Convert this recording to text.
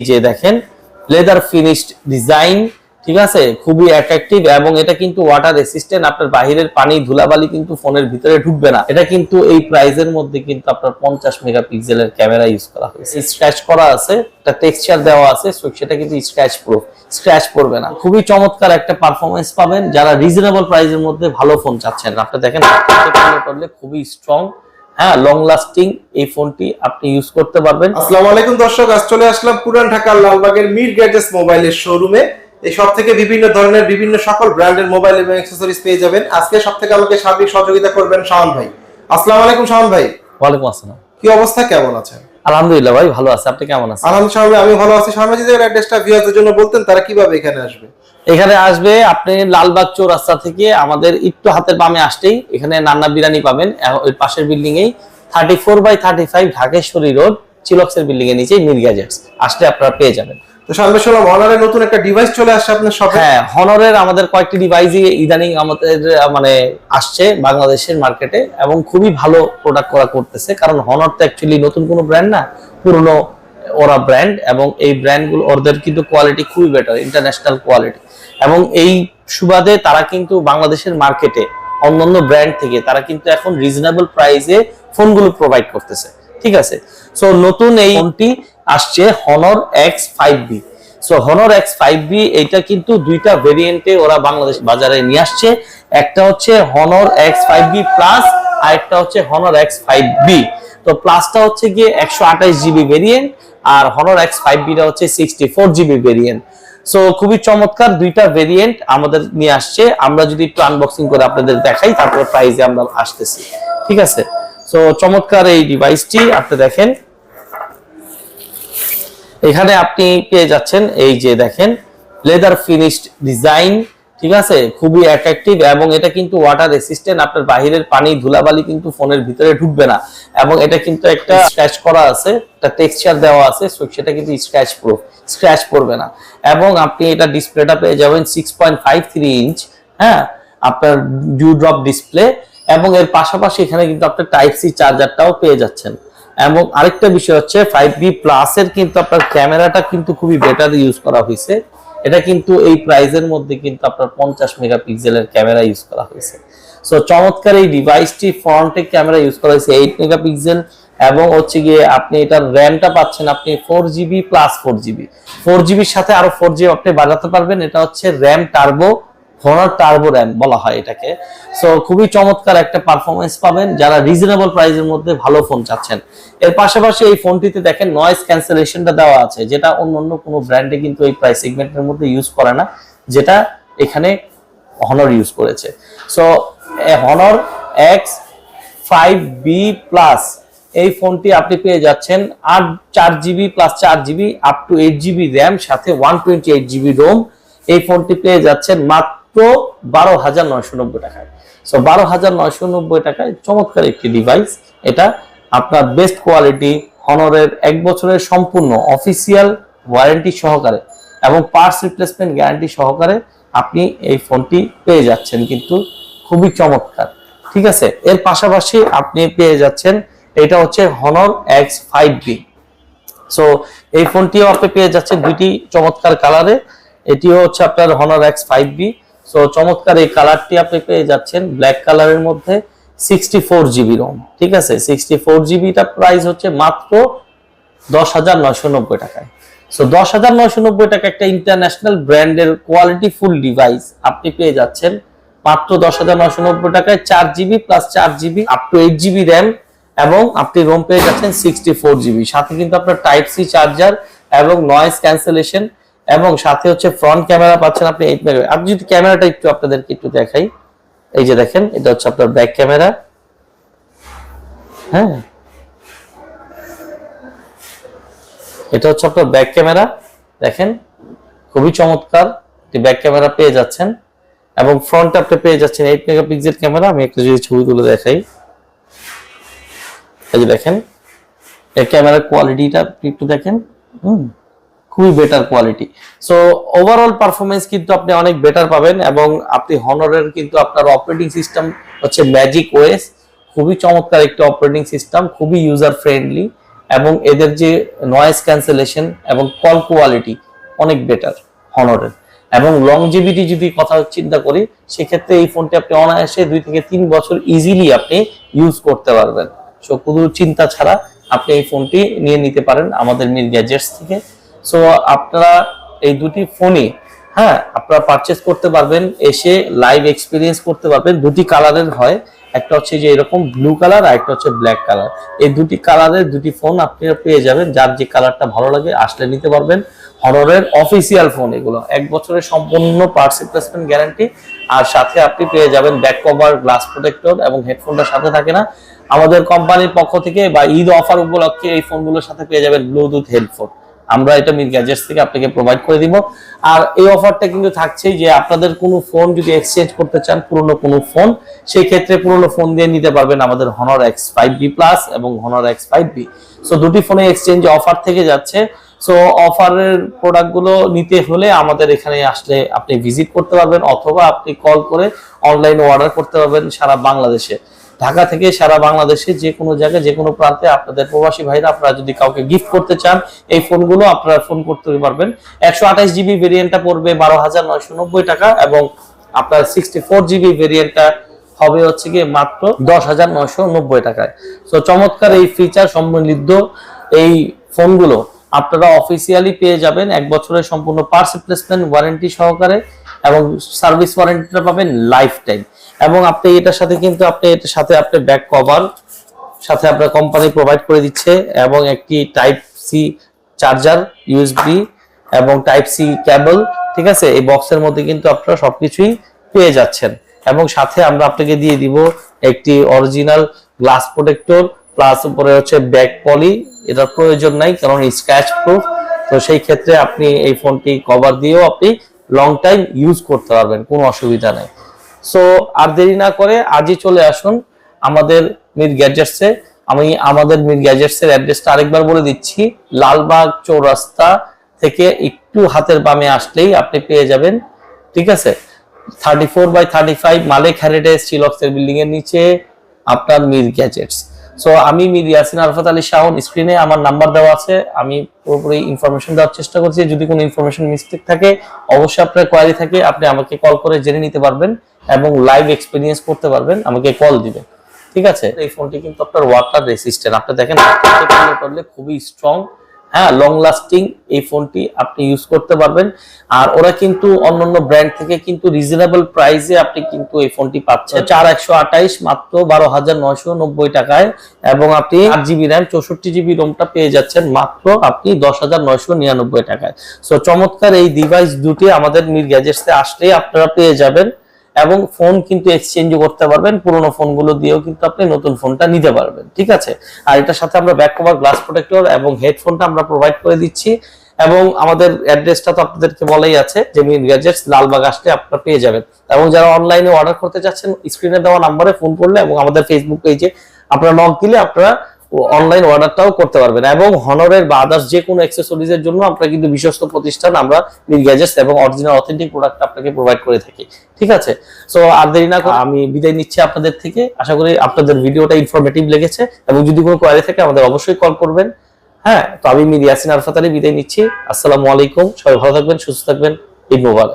যে দেখেন leather finished design ঠিক আছে? খুবই অ্যাট্রাকটিভ এবং এটা কিন্তু ওয়াটার রেসিস্ট্যান্ট আপনার বাহিরের পানি, ধুলাবালি কিন্তু ফোনের ভিতরে ঢুকবে না। এটা কিন্তু এই প্রাইজের মধ্যে কিন্তু আপনার পঞ্চাশ মেগাপিক্সেলের ক্যামেরা ইউজ করা হয়েছে। স্ক্র্যাচ করা আছে, একটা টেক্সচার দেওয়া আছে সেটা কিন্তু স্ক্র্যাচ প্রুফ স্ক্র্যাচ পড়বে না। খুবই চমৎকার একটা পারফরমেন্স পাবেন, যারা রিজনেবল প্রাইসের মধ্যে ভালো ফোন চাচ্ছেন। আপনি দেখেন করলে খুবই স্ট্রং হ্যাঁ লং লাস্টিং এই ফোনটি আপনি ইউজ করতে পারবেন। আসসালামু আলাইকুম দর্শক আজ চলে আসলাম পুরান ঢাকার লালবাগের মির গ্যাজেটস মোবাইলের শোরুমে এই সব থেকে বিভিন্ন ধরনের বিভিন্ন সকল ব্র্যান্ডের মোবাইল এবং অ্যাক্সেসরিজ পেয়ে যাবেন। আজকে সব থেকে আমাকে সার্বিক সহযোগিতা করবেন শাওন ভাই। আসসালামু আলাইকুম শাওন ভাই। ওয়ালাইকুম আসসালাম। কি অবস্থা? কেমন আছেন? আলহামদুলিল্লাহ ভাই ভালো আছে। আপনি কেমন আছেন? আলহামদুলিল্লাহ আমি ভালো আছি। শাওন ভাই যদি অ্যাড্রেসটা ভিউয়ারদের জন্য বলতেন তারা কীভাবে এখানে আসবে এখানে আসবে আপনি লালবাগ চৌরাস্তা থেকে আমাদের একটু হাতের বামে আসতেই এখানে নান্না বিরিয়ানি পাবেন। ওই পাশের বিল্ডিং এই thirty four by thirty five Dhakeshwari road চিলক্সের building এর নিচে মির গ্যাজেটস আসলে আপনারা পেয়ে যাবেন। তো শুনলাম নতুন একটা ডিভাইস চলে আসছে আপনার শপে হ্যাঁ হনরের আমাদের কয়েকটি ডিভাইসই ইদানিং আমাদের মানে আসছে বাংলাদেশের মার্কেটে এবং খুবই ভালো প্রোডাক্ট করা করতেছে। কারণ হনর তো অ্যাকচুয়ালি নতুন কোনো ব্র্যান্ড না পুরনো ওরা ব্র্যান্ড এবং এই ব্র্যান্ডগুলো ওদের কিন্তু কোয়ালিটি খুবই বেটার ইন্টারন্যাশনাল কোয়ালিটি এবং এই সুবাদে তারা কিন্তু বাংলাদেশের মার্কেটে অন্যান্য ব্র্যান্ড থেকে তারা কিন্তু এখন রিজনেবল প্রাইসে ফোনগুলো প্রোভাইড করতেছে। ঠিক আছে? সো নতুন এই ফোনটি আসছে Honor X five B so Honor X five B এটা কিন্তু দুইটা ভেরিয়েন্টে ওরা বাংলাদেশ বাজারে নিয়ে আসছে। একটা হচ্ছে Honor X five B plus আর একটা হচ্ছে হনর এক্স ফাইভ বি তো প্লাসটা হচ্ছে গিয়ে একশো আঠাশ জিবি ভেরিয়েন্ট আর হনর এক্স ফাইভ বিটা হচ্ছে sixty four GB variant so খুবই চমৎকার দুইটা ভেরিয়েন্ট আমাদের নিয়ে আসছে। আমরা যদি একটু আনবক্সিং করে আপনাদের দেখাই, তারপর প্রাইসে আমরা আসতেছি। ঠিক আছে? সো চমৎকার এই ডিভাইসটি আপনি দেখেন। এখানে আপনি পেয়ে যাচ্ছেন এই যে দেখেন লেদার ফিনিশড ডিজাইন ঠিক আছে? খুবই অ্যাট্রাকটিভ এবং এটা কিন্তু ওয়াটার রেসিস্ট্যান্ট আপনার বাহিরের পানি, ধুলাবালি কিন্তু ফোনের ভিতরে ঢুকবে না। এবং এটা কিন্তু একটা স্ক্র্যাচ করা আছে, একটা টেক্সচার দেওয়া আছে, so সেটা কিন্তু স্ক্র্যাচ প্রুফ স্ক্র্যাচ পড়বে না। এবং আপনি এটা ডিসপ্লেটা পেয়ে যাবেন six point five three inch হ্যাঁ? আপনার ডিউ ড্রপ ডিসপ্লে এবং এর পাশাপাশি এখানে কিন্তু আপনার টাইপ সি চার্জারটাও পেয়ে যাচ্ছেন। এবং আরেকটা বিষয় হচ্ছে ফাইভ বি প্লাস এর কিন্তু আপনার ক্যামেরাটা কিন্তু খুবই বেটার ইউজ করা হয়েছে এটা কিন্তু এই প্রাইজের মধ্যে কিন্তু আপনার পঞ্চাশ মেগাপিক্সেলের ক্যামেরা ইউজ করা হয়েছে। সো চমৎকার এই ডিভাইসটি ফ্রন্টে ক্যামেরা ইউজ করা হয়েছে এইট মেগাপিক্সেল এবং হচ্ছে গিয়ে আপনি এটার র্যামটা পাচ্ছেন আপনি four GB plus four GB four জিবির সাথে আরও ফোর জিবি আপনি বাজাতে পারবেন, এটা হচ্ছে RAM turbo Honor turbo RAM বলা হয় এটাকে। সো খুবই চমৎকার একটা পারফরমেন্স পাবেন যারা রিজনেবল প্রাইসের মধ্যে ভালো ফোন চাচ্ছেন। এর পাশাপাশি এই ফোনটিতে দেখেন নয়েজ ক্যান্সেলেশনটা দেওয়া আছে, যেটা অন্য অন্য কোনো ব্র্যান্ডে কিন্তু এই প্রাইস সেগমেন্টের মধ্যে ইউজ করে না, যেটা এখানে হনর ইউজ করেছে। So Honor X five B plus এই ফোনটি আপনি পেয়ে যাচ্ছেন আট, চার জিবি প্লাস চার GB up to eight GB RAM সাথে one twenty eight GB ROM এই ফোনটি পেয়ে যাচ্ছেন মাত্র বারো হাজার নয়শো নব্বই টাকায়। সো বারো হাজার নয়শো নব্বই টাকায় চমৎকার একটি ডিভাইস এটা আপনার বেস্ট কোয়ালিটি হনরের এক বছরের সম্পূর্ণ অফিসিয়াল ওয়ারেন্টি সহকারে এবং পার্টস রিপ্লেসমেন্ট গ্যারান্টি সহকারে আপনি এই ফোনটি পেয়ে যাচ্ছেন কিন্তু খুবই চমৎকার। ঠিক আছে? এর পাশাপাশি আপনি পেয়ে যাচ্ছেন, এটা হচ্ছে Honor X five B so এই ফোনটিও আপনি পেয়ে যাচ্ছেন দুইটি চমৎকার কালারে এটিও হচ্ছে আপনার Honor X five B so চমৎকার এই কালারটি আপনি পেয়ে যাচ্ছেন ব্ল্যাক কালারের মধ্যে সিক্সটি ফোর জিবি রোম ঠিক আছে? সিক্সটি ফোর জিবিটা প্রাইস হচ্ছে মাত্র দশ হাজার নয়শো নব্বই টাকায়। সো দশ হাজার নয়শো নব্বই টাকা একটা ইন্টারন্যাশনাল ব্র্যান্ডের কোয়ালিটি ফুল ডিভাইস আপনি পেয়ে যাচ্ছেন মাত্র দশ হাজার নয়শো নব্বই টাকায়, চার জিবি প্লাস চার GB up to eight GB RAM এবং আপনি রোম পেয়ে যাচ্ছেন সিক্সটি ফোর জিবি সাথে কিন্তু আপনার টাইপ সি চার্জার এবং নয়েজ ক্যান্সেলেশন এবং সাথে হচ্ছে ফ্রন্ট ক্যামেরা পাচ্ছেন আপনি এইট মেগা আপনি যদি ক্যামেরাটা একটু আপনাদেরকে একটু দেখাই, এই যে দেখেন, এটা হচ্ছে আপনার ব্যাক ক্যামেরা হ্যাঁ। এটা হচ্ছে আপনার ব্যাক ক্যামেরা দেখেন, খুবই চমৎকার। একটি ব্যাক ক্যামেরা পেয়ে যাচ্ছেন। এবং ফ্রন্ট আপনি পেয়ে যাচ্ছেন এইট মেগাপিক্সেল ক্যামেরা আমি একটা যদি ছবি তুলে দেখাই। এই যে দেখেন, এর ক্যামেরার কোয়ালিটিটা আপনি একটু দেখেন। হুম। খুবই better quality so overall performance কিন্তু আপনি অনেক বেটার পাবেন এবং আপনি হনরের কিন্তু আপনার অপারেটিং সিস্টেম হচ্ছে ম্যাজিক ওএস খুবই চমৎকার একটি অপারেটিং সিস্টেম খুবই ইউজার ফ্রেন্ডলি এবং এদের যে নয়েজ ক্যান্সেলেশন এবং কল কোয়ালিটি অনেক বেটার হনরের এবং লংজিভিটি যদি কথা চিন্তা করি, সেক্ষেত্রে এই ফোনটি আপনি অনায়াসে দুই থেকে তিন বছর ইজিলি আপনি ইউজ করতে পারবেন। সো কোনো চিন্তা ছাড়া আপনি এই ফোনটি নিয়ে নিতে পারেন আমাদের মির গ্যাজেটস থেকে। সো আপনারা এই দুটি ফোনই হ্যাঁ আপনারা পারচেস করতে পারবেন, এসে লাইভ এক্সপিরিয়েন্স করতে পারবেন। দুটি কালারের হয়। একটা হচ্ছে যে এরকম ব্লু কালার আর একটা হচ্ছে ব্ল্যাক কালার এই দুটি কালারের দুটি ফোন আপনারা পেয়ে যাবেন, যার যে কালারটা ভালো লাগে, আসলে নিতে পারবেন। হররের অফিসিয়াল ফোন এগুলো। এক বছরের সম্পূর্ণ পার্টস রিপ্লেসমেন্ট গ্যারান্টি আর সাথে আপনি পেয়ে যাবেন ব্যাক কভার গ্লাস প্রোটেক্টর এবং হেডফোনটা সাথে থাকে না। আমাদের কোম্পানির পক্ষ থেকে বা ঈদ অফার উপলক্ষে এই ফোনগুলোর সাথে পেয়ে যাবেন ব্লুটুথ হেডফোন আমরা এটা মির গ্যাজেটস থেকে আপনাকে প্রোভাইড করে দিব। আর এই অফারটা কিন্তু থাকছেই যে আপনাদের কোনো ফোন যদি এক্সচেঞ্জ করতে চান, পুরনো কোনো ফোন সেই ক্ষেত্রে পুরনো ফোন দিয়ে নিতে পারবেন আমাদের Honor X five B plus এবং Honor X five B so দুটি ফোনে এক্সচেঞ্জ অফার থেকে যাচ্ছে। সো অফারের প্রোডাক্টগুলো নিতে হলে আমাদের এখানে আসলে আপনি ভিজিট করতে পারবেন অথবা আপনি কল করে অনলাইন অর্ডার করতে পারবেন সারা বাংলাদেশে। ঢাকা থেকে সারা বাংলাদেশে যে কোনো জায়গায়, যে কোনো প্রান্তে আপনাদের প্রবাসী ভাইরা, আপনারা যদি কাউকে গিফট করতে চান, এই ফোনগুলো আপনারা ফোন করতে পারবেন। একশো আঠাশ জিবি ভেরিয়েন্টটা পড়বে বারো হাজার নয়শো নব্বই টাকা এবং আপনার সিক্সটি ফোর জিবি ভেরিয়েন্টটা হবে হচ্ছে গিয়ে মাত্র দশ হাজার নয়শো নব্বই টাকায়। তো চমৎকার এই ফিচার সম্বলিত এই ফোনগুলো আপনারা অফিসিয়ালি পেয়ে যাবেন। এক বছরের সম্পূর্ণ পার্স রিপ্লেসমেন্ট ওয়ারেন্টি সহকারে এবং সার্ভিস ওয়ারেন্টিটা পাবেন লাইফ টাইম এবং আপনি এটার সাথে কিন্তু আপনি এটার সাথে আপনি ব্যাক কভার, সাথে আপনার কোম্পানি প্রোভাইড করে দিচ্ছে এবং একটি টাইপ সি চার্জার ইউএসবি এবং টাইপ সি কেবল ঠিক আছে? এই বক্সের মধ্যে কিন্তু আপনারা সবকিছুই পেয়ে যাচ্ছেন। এবং সাথে আমরা আপনাকে দিয়ে দিব একটি অরিজিনাল গ্লাস প্রোটেক্টর, প্লাস উপরে হচ্ছে ব্যাক পলি, এটার প্রয়োজন নাই, কারণ স্ক্র্যাচ প্রুফ। তো সেই ক্ষেত্রে আপনি এই ফোনটি কভার দিয়েও আপনি লং টাইম ইউজ করতে পারবেন, কোনো অসুবিধা নেই। সো আর দেরি না করে আজই চলে আসুন আমাদের মির গ্যাজেটসে আমি আমাদের মির গ্যাজেটসের অ্যাড্রেসটা আরেকবার বলে দিচ্ছি, লালবাগ চৌরাস্তা থেকে একটু হাতের বামে আসলেই আপনি পেয়ে যাবেন, ঠিক আছে? Thirty four by thirty five Malek heritage চিলক্সের building এর নিচে আপনার মির গ্যাজেটস সো আমি মির ইয়াসিন আরফাত আলী শাহন স্ক্রিনে আমার নাম্বার দেওয়া আছে। আমি পুরোপুরি ইনফরমেশন দেওয়ার চেষ্টা করছি। যদি কোনো ইনফরমেশন মিস্টেক থাকে, অবশ্যই আপনার কোয়ারি থাকে, আপনি আমাকে কল করে জেনে নিতে পারবেন এবং লাইভ এক্সপিরিয়েন্স করতে পারবেন। আমাকে কল দিবেন। ঠিক আছে? এই ফোনটি কিন্তু আপনার ওয়াটার রেসিস্ট্যান্ট আপনি দেখেন করলে খুবই স্ট্রং হ্যাঁ লং লাস্টিং এই ফোনটি আপনি ইউজ করতে পারবেন। আর ওরা কিন্তু অন্যান্য ব্র্যান্ড থেকে কিন্তু রিজনেবল প্রাইসে আপনি কিন্তু এই ফোনটি পাচ্ছেন। চার একশো আঠাইশ মাত্র বারো হাজার নয়শো নব্বই টাকায় এবং আপনি আট জিবি র্যাম চৌষট্টি জিবি রোমটা পেয়ে যাচ্ছেন মাত্র আপনি দশ হাজার নয়শো নিরানব্বই টাকায়। সো চমৎকার এই ডিভাইস দুটি আমাদের মির গ্যাজেটসে আসলেই আপনারা পেয়ে যাবেন। এবং ফোন কিন্তু এক্সচেঞ্জ করতে পারবেন, পুরোনো ফোনগুলো দিয়েও কিন্তু আপনি নতুন ফোনটা নিতে পারবেন, ঠিক আছে? আর এটার সাথে আমরা ব্যাক কভার গ্লাস প্রোটেক্টর এবং হেডফোনটা আমরা প্রোভাইড করে দিচ্ছি এবং আমাদের অ্যাড্রেসটা তো আপনাদেরকে বলাই আছে যে মিন গ্যাজেটস লালবাগ আসলে আপনারা পেয়ে যাবেন। এবং যারা অনলাইনে অর্ডার করতে চাচ্ছেন স্ক্রিনে দেওয়া নাম্বারে ফোন করলে এবং আমাদের ফেসবুক পেজে আপনারা নক দিলে আপনারা অনলাইন অর্ডারটাও করতে পারবেন। এবং হনরের বা আদার্স যে কোনো অ্যাক্সেসরিজ এর জন্য আমরা কিন্তু বিশ্বস্ত প্রতিষ্ঠান আমরা মিল গ্যাজেটস এবং অরিজিনাল অথেন্টিক প্রোডাক্ট আপনাকে প্রোভাইড করে থাকি। ঠিক আছে? সো আর দেরি না আমি বিদায় নিচ্ছি আপনাদের থেকে। আশা করি আপনাদের ভিডিওটা ইনফরমেটিভ লেগেছে। এবং যদি কোনো কোয়ারি থাকে, আমাদের অবশ্যই কল করবেন। হ্যাঁ তো আমি মির ইয়াসিন আরফাত আলী বিদায় নিচ্ছি। আসসালামু আলাইকুম। সবাই ভালো থাকবেন, সুস্থ থাকবেন। ঈদ মোবারক।